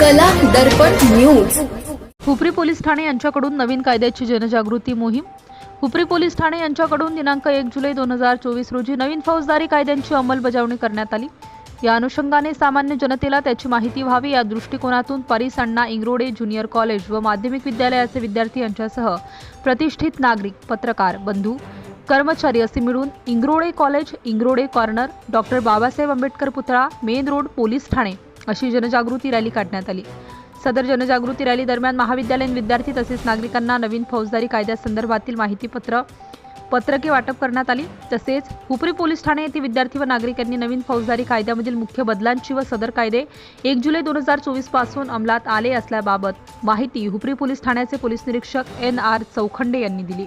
दर्पण news. Hupari police ठाणे यांच्याकडून नवीन कायद्याची जनजागृती मोहीम. हुपरी पोलीस ठाणे यांच्याकडून दिनांक एक जुलै दोन हजार चोवीस रोजी नवीन फौजदारी कायद्यांची अंमलबजावणी करण्यात आली. या अनुषंगाने सामान्य जनतेला त्याची माहिती व्हावी या दृष्टिकोनातून परीस अण्णा इंग्रोडे ज्युनियर कॉलेज व माध्यमिक विद्यालयाचे विद्यार्थी यांच्यासह प्रतिष्ठित नागरिक पत्रकार बंधू कर्मचारी असे मिळून इंग्रोडे कॉलेज इंग्रोडे कॉर्नर डॉक्टर बाबासाहेब आंबेडकर पुतळा मेन रोड पोलीस ठाणे. अशी जनजागृती रॅली काढण्यात आली. सदर जनजागृती रॅली दरम्यान महाविद्यालयीन विद्यार्थी तसेच नागरिकांना नवीन फौजदारी कायद्यासंदर्भातील माहितीपत्र पत्रके वाटप करण्यात आली. तसेच हुपरी पोलीस ठाणे येथे विद्यार्थी व नागरिकांनी नवीन फौजदारी कायद्यामधील मुख्य बदलांची व सदर कायदे एक जुलै दोन हजार चोवीसपासून अंमलात आले असल्याबाबत माहिती हुपरी पोलीस ठाण्याचे पोलीस निरीक्षक एन आर चौखंडे यांनी दिली.